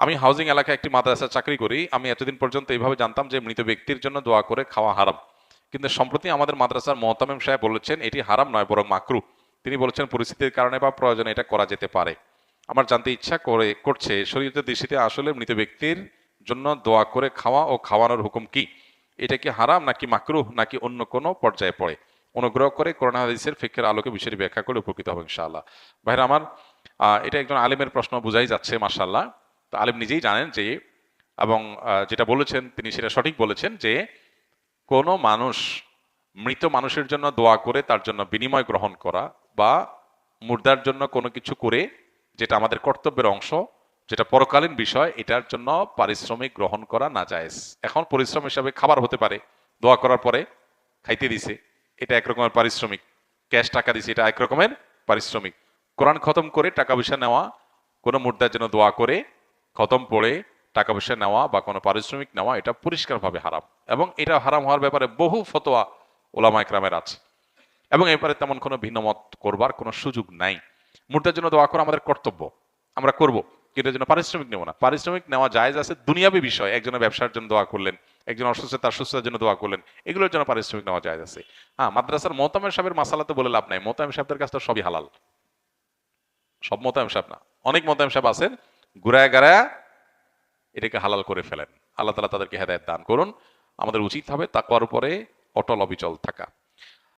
আমি হাউজিং এলাকায় একটি মাদ্রাসা চাকরি করি, আমি এতদিন পর্যন্ত এইভাবে জানতাম যে মৃত ব্যক্তির জন্য দোয়া করে খাওয়া হারাম। কিন্তু সম্প্রতি আমাদের মাদ্রাসার মোহতামিম সাহেব বলেছেন, এটি হারাম নয়, বরং মাকরু। তিনি বলেছেন, পরিস্থিতির কারণে বা প্রয়োজনে এটা করা যেতে পারে। আমার জানতে ইচ্ছা করে, করছে, শরীয়তের দৃষ্টিতে আসলে মৃত ব্যক্তির জন্য দোয়া করে খাওয়া ও খাওয়ানোর হুকুম কি? এটা কি হারাম, নাকি মাকরুহ নাকি অন্য কোনো পর্যায়ে পড়ে? অনুগ্রহ করে করোনা হাদিসের ফিকের আলোকে বিষয়টি ব্যাখ্যা করে উপকৃত হবে ইনশাআল্লাহ। ভাইরা আমার এটা একজন আলিমের প্রশ্ন বোঝাই যাচ্ছে মার্শাল্লাহ তো আলিম নিজেই জানেন যে, এবং যেটা বলেছেন তিনি সেটা সঠিক বলেছেন যে, কোনো মানুষ মৃত মানুষের জন্য দোয়া করে তার জন্য বিনিময় গ্রহণ করা বা মুর্দার জন্য কোনো কিছু করে যেটা আমাদের কর্তব্যের অংশ, যেটা পরকালীন বিষয়, এটার জন্য পারিশ্রমিক গ্রহণ করা না যায় এখন পরিশ্রম হিসাবে খাবার হতে পারে, দোয়া করার পরে খাইতে দিছে, এটা এক রকমের পারিশ্রমিক। ক্যাশ টাকা দিছে, এটা এক রকমের পারিশ্রমিক। কোরআন খতম করে টাকা পয়সা নেওয়া, কোনো মুর্দার জন্য দোয়া করে খতম পড়ে টাকা পয়সা নেওয়া বা কোনো পারিশ্রমিক নেওয়া, এটা পরিষ্কারভাবে হারাম। এবং এটা হারাম হওয়ার ব্যাপারে বহু ফতোয়া ওলামা একরামের আছে। এবং এ ব্যাপারে তেমন কোনো ভিন্ন মত করবার কোনো সুযোগ নাই। মুর্দার জন্য দোয়া করা আমাদের কর্তব্য। আমরা করব এর জন্য পারিশ্রমিক নেব না। পারিশ্রমিক নেওয়া জায়েজ আছে, দুনিয়াবি বিষয়। একজনের ব্যবসার জন্য দোয়া করলেন, একজন অসুস্থ, তার সুস্থতার জন্য দোয়া করলেন, এগুলোর জন্য পারিশ্রমিক নেওয়া জায়েজ আছে। হ্যাঁ মাদ্রাসার মোতামের সাহেবের মাসালাতে বলে লাভ নাই। মোতামের সাহেবদের কাছে তো সবই হালাল। সব মোতায়েম সাহেব না। অনেক মোতায়েম সাহেব আছেন ঘুরায় গাড়ায় এটাকে হালাল করে ফেলেন। আল্লাহ তালা তাদেরকে হেদায়ত দান করুন। আমাদের উচিত হবে তাকওয়ার উপরে অটল অবিচল থাকা।